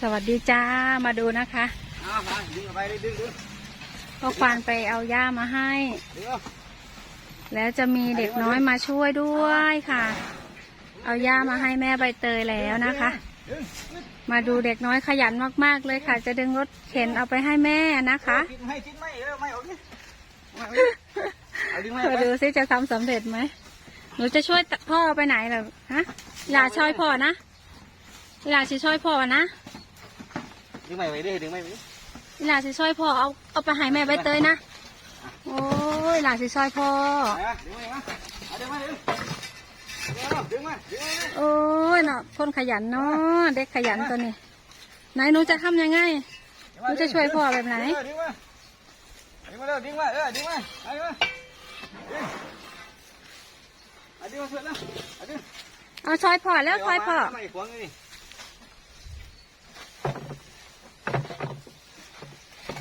สวัสดีจ้ามาดูนะคะเอามาดึงเอาไปดึงดึงดึงพ่อควานไปเอาย่ามาให้ดึงเอาแล้วจะมีเด็กน้อยมาช่วยด้วยค่ะ เอาย่ามาให้แม่ใบเตยแล้วนะคะดึงมาดูเด็กน้อยขยันมาก ๆ เลยค่ะ จะดึงรถเข็นเอาไปให้แม่นะคะกินไม่กินไม่เออไม่เอาดิไม่เอาดิเอาดึงไม่มาไปดูซิจะทำสำเร็จไหมหนูจะช่วยพ่อไปไหนเหรอฮะอย่าช่วยพ่อนะอย่าสิช่วยพ่อนะ ดึงไม่ไปดิดึงไม่ไปดิอย่าสิช่วยพ่อเอาเอาไปให้แม่ใบเตยนะ โอ้ยหลาสิช่วยพ่อไปมาดึงไม่มาเอาดึงมาดึงเอาดึงมาดึงมาโอ้ยเนาะคนขยันเนาะเด็กขยันตัวนี้ไหนหนูจะทำยังไงหนูจะช่วยพ่อแบบไหนดึงมาดึงมาเร็วดึงมาเออดึงมาเอาดึงมาดึงเอาดึงมาเสร็จแล้วเอาดึงเอาช่วยพ่อแล้วช่วยพ่อไม่ขวางเลย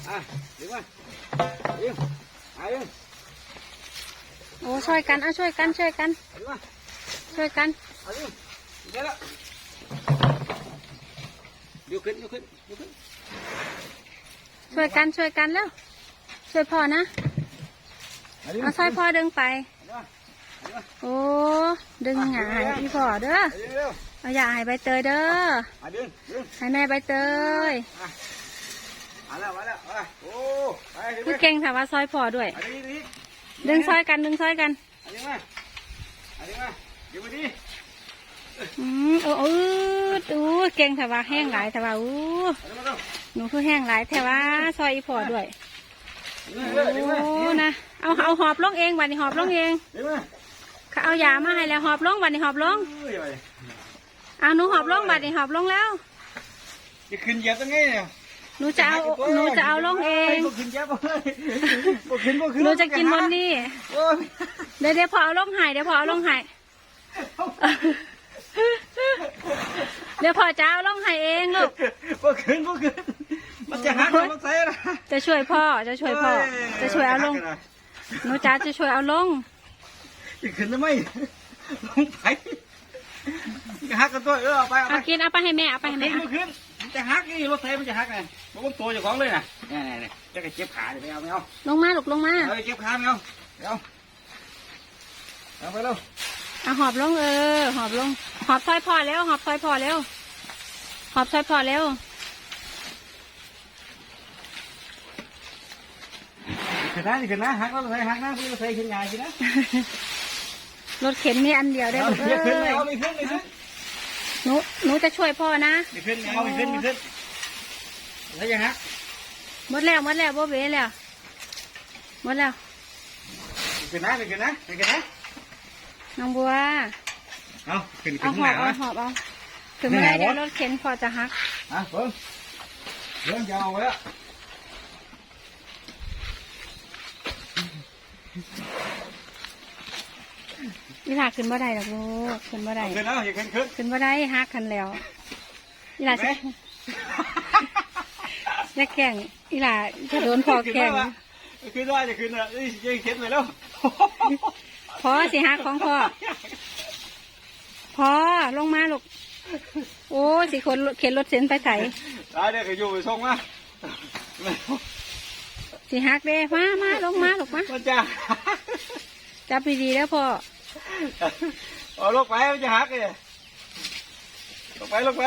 อะดึงมาดึงเอาดึงโอ้ช่วยกันเอาช่วยกันช่วยกัน ดึงมาช่วยกันเอาดึงเดี๋ยวยกขึ้นยกขึ้นยกขึ้นช่วยกันช่วยกันแล้วช่วยพ่อนะเอาดึงเอาช่วยพ่อดึงไป โอ้ดึงหงายพี่พ่อเด้อเอาอย่าให้ใบเตยเด้อให้แม่ใบเตย มาแล้วมาแล้วเอาโอ้ไปดึงคือมาเก่งค่ะว่าซอยพ่อด้วยเอาดึงดึงดึงซอยกันดึงซอยกันเอาดึงมาเอาดึงมาดึงมาดิอืมโอ้โอ้ดูเก่งแต่ว่าแห้งหลายแต่ว่าอู้เอาดึงมาเร็วหนูคือแห้งหลายแต่ว่าซอยอีพ่อด้วยดึงมาเร็วดึงมาโอ้นะเอาเอาหอบลงเองวันนี้หอบลงเองดึงมาเขาเอายามาให้แล้วหอบลงวันนี้หอบลงเอ้ยไปเอาหนูหอบลงวันนี้หอบลงแล้วจะขึ้นเหยียบตั้งไงเนี่ย หนูจะเอาหนูจะเอาลงเองบ่ขึ้นเหยียบเลยบ่ขึ้นบ่ขึ้นหนูจะกินบนนี่โอ้ยเดี๋ยวเดี๋ยวพอเอาลงใหายเดี๋ยวพอเอาลงใหายเดี๋ยวพอจะเอาลงใหายเองลูกบ่ขึ้นบ่ขึ้นมันจะหักมันใส่ละจะช่วยพ่อจะช่วยพ่อ จะช่วยเอาลงหนูจ๋าจะช่วยเอาลงจะขึ้นทำไมลงไปจะหักกันตัวเออเอาไปเอาไปเอากินเอาไปให้แม่เอาไปให้แม่ขึ้นบ่ขึ้นมัน จะหักนี่รถไถมันจะหักไงมันก็ตัวเจ้าของเลยน่ะนี่นี่ๆจะไปเจ็บขาเดี๋ยวไม่เอาไม่เอาลงมาลูกลงมาเอาไปเจ็บขาไม่เอาไม่เอาเอาไปเร็วเอาหอบลงเออหอบลง หอบซอยพ่อแล้วหอบซอยพ่อแล้วหอบซอยพ่อแล้วขึ้นนะขึ้นนะหักแล้วรถไถหักนะพี่รถไถขึ้นใหญ่ขึ้นนะรถเข็นมีอันเดียวได้เอาลูกไม่เอ้ขึ้นไม่ยเอาไม่ขึ้นไม่ขึ้น หนูหนูจะช่วยพ่อนะไม่ขึ้นไม่เอาไม่ขึ้นไม่ขึ้นแล้วยังฮะหมดแล้วหมดแล้วบ่เบ้แล้วหมดแล้วขึ้นนะขึ้นนะขึ้นนะน้องบัวเอาขึ้นเอาขึ้นหหอบนาเอาหอบเอาถึงไม่ได้เดี๋ยวรถเข็นพอจะหักอะเพิ่มเริ่มจะเอาไว้แล้ว นี่หลาขึ้นบ่ได้หรอกลูกขึ้นบ่ได้ขึ้นแล้วอย่าขึ้นขึ้นขึ้นบ่ได้หักกันแล้วนี่หลาสิอย่าแข่งอีหลาจะโดนพอแข่งขึ้นได้จะขึ้นอะยังขึ้นไปแล้วพอสิหักของพ่อพอลงมาลูกโอ้สิคนเข็นรถเส้นไปไถตายเด็กก็อยู่ไปส่งมาสิหักเด้มามาลงมาลูกมามันจะ จับดีๆแล้วพ่อเอาลงไปมันจะหักเลยลงไปลงไป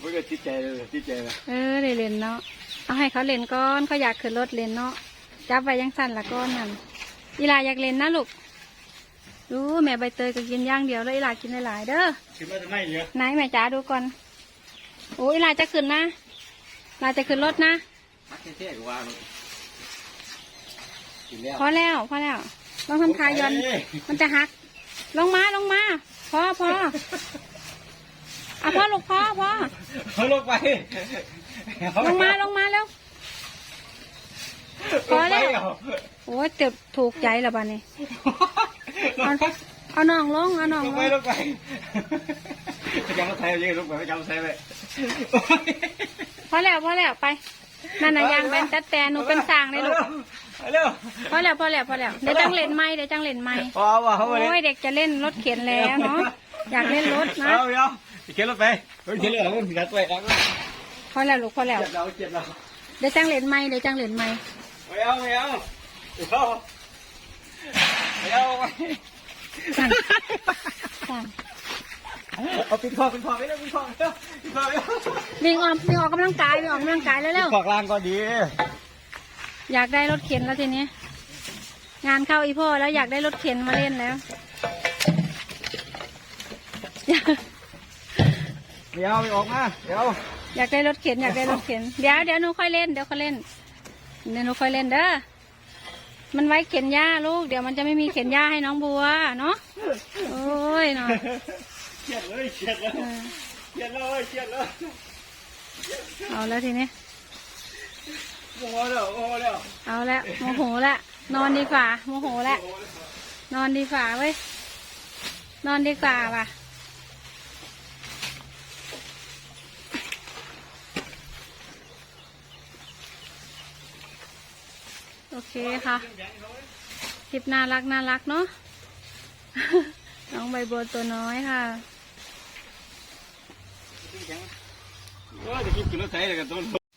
มันก็จิตใจเลยจิตใจเลยเออได้เล่นเนาะเอาให้เขาเล่นก่อนเขาอยากขึ้นรถเล่นเนาะจับไว้ยังสั่นละก้อนนั่นอีหลาอยากเล่นนะลูกรู้แม่ใบเตยก็กินอย่างเดียวแล้วอีหลากินหลายๆเด้อขึ้นมาจะไม่เยอะไหนแม่จ๋าดูก่อนโอ้อีหลาจะขึ้นนะอีหลาจะขึ้นรถนะหักเท่ๆกว่า กินแล้วพอแล้วพอแล้วลองทำทายอนมันจะหัก ลงมาลงมาพอพอเอาพ่อลูกพ่อพ่อเอาลงไปลงมาลงมาแล้วพอแล้วโอ้ยเจ็บถูกใจแล้วบ้านี้เอาเอาน้องลงเอาน้องลลงงไปลงไปไปจำรถไทยยังลงไปไปจำรถไทยไปพอแล้วพอแล้วไปนั่นน่ะยางเป็นแต่แต่หนูเป็นสร้างเลยลูกเร็ว พอแล้วพอแล้วพอแล้วเดี๋ยวจังเล่นไม้เดี๋ยวจังเล่นไม้พอว่ะเขาโอ้ยเด็กจะเล่นรถเข็นแล้วเนาะอยากเล่นรถนะเอาเดี๋ยวเข็นรถไปรถเข็นรถมึงกัดไปแล้วพอแล้วลูกพอแล้วเจ็บเราเจ็บเราเดี๋ยวจ้างเหรียญไม่เดี๋ยวจ้างเหรียญไม่ไม่เอาไม่เอาไม่เอาไม่เอาไปสั่นสั่นเอาปิดคอปิดคอไปแล้วปิดคอไปแล้วปิดคอไปแล้ววิ่งออกวิ่งออกกำลังกายวิ่งออกกำลังกายแล้วปิเร็ดวคอกลางก็ดี อยากได้รถเข็นแล้วทีนี้ งานเข้าอีพ่อแล้วอยากได้รถเข็นมาเล่นแล้วไม่เอาไม่ออกมาเดี๋ยวอยากได้รถเข็นอยากได้รถเข็นเดี๋ยวเดี๋ยวหนูค่อยเล่นเดี๋ยวค่อยเล่นเดี๋ยวหนูค่อยเล่นเด้อมันไว้เข็นหญ้าลูก เดี๋ยวมันจะไม่มีเข็นหญ้าให้น้องบัวเนาะโอ้ยเนาะเครียดเลยเครียดแล้วเออเครียดเลยเครียดแล้วเอาแล้วทีนี้โมโหแล้วโมโหแล้วเอาแล้วโมโหละ นอนดีกว่าโมโหและนอนดีกว่าเว้ย นอนดีกว่าว่ะ โอเคค่ะ คลิปน่ารักน่ารักเนาะ น้องใบบัวตัวน้อยค่ะโอ้ยจะกินกินรถไถเลยกันต้น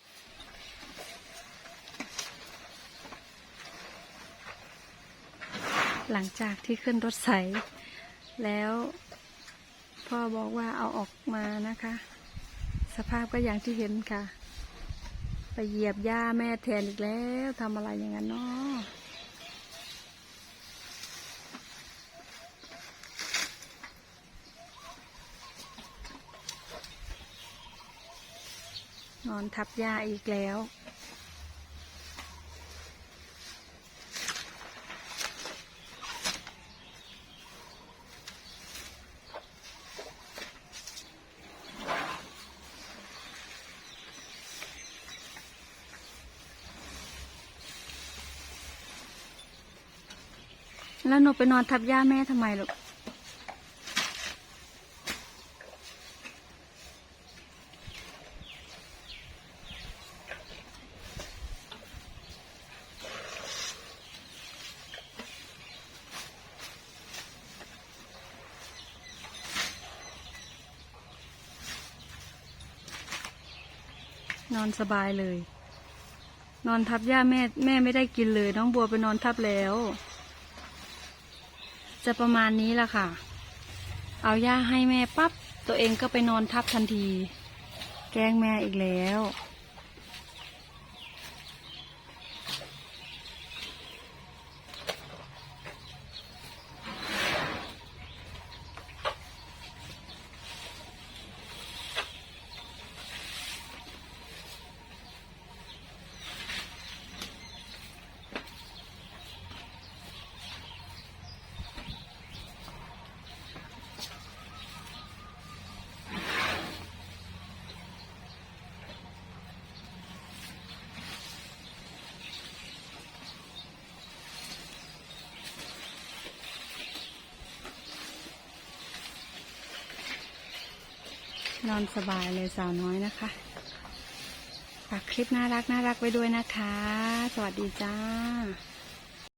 หลังจากที่ขึ้นรถไถแล้วพ่อบอกว่าเอาออกมานะคะ สภาพก็อย่างที่เห็นค่ะ ไปเหยียบหญ้าแม่แทนอีกแล้วทำอะไรอย่างนั้นเนาะนอนทับหญ้าอีกแล้ว แล้วหนูไปนอนทับย่าแม่ทำไมลูก นอนสบายเลย นอนทับย่าแม่ แม่ไม่ได้กินเลย น้องบัวไปนอนทับแล้ว จะประมาณนี้ละค่ะ เอาย่าให้แม่ปั๊บตัวเองก็ไปนอนทับทันที แกล้งแม่อีกแล้ว นอนสบายเลยสาวน้อยนะคะฝากคลิปน่ารักน่ารักไว้ด้วยนะคะ สวัสดีจ้า